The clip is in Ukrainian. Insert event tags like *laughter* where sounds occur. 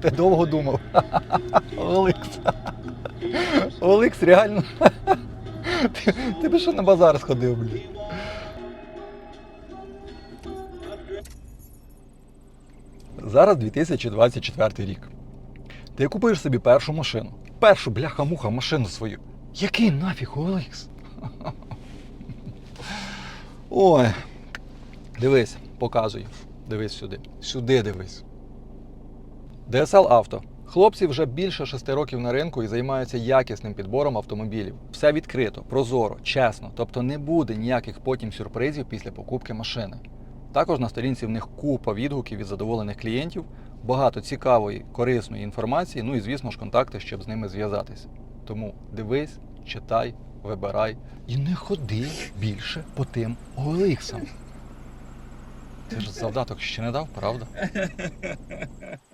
Ти довго думав. Олекс. Олекс, реально. Ти, ти би що на базар сходив, блін. Зараз 2024 рік. Ти купуєш собі першу машину. Першу бляха-муха машину свою. Який нафіг Олекс? Ой. Дивись, показую. Дивись сюди. Сюди дивись. DSL Auto. Хлопці вже більше шести років на ринку і займаються якісним підбором автомобілів. Все відкрито, прозоро, чесно. Тобто не буде ніяких потім сюрпризів після покупки машини. Також на сторінці в них купа відгуків від задоволених клієнтів, багато цікавої, корисної інформації, ну і звісно ж контакти, щоб з ними зв'язатися. Тому дивись, читай, вибирай і не ходи більше по тим OLX. Ти ж завдаток ще не дав, правда? *laughs*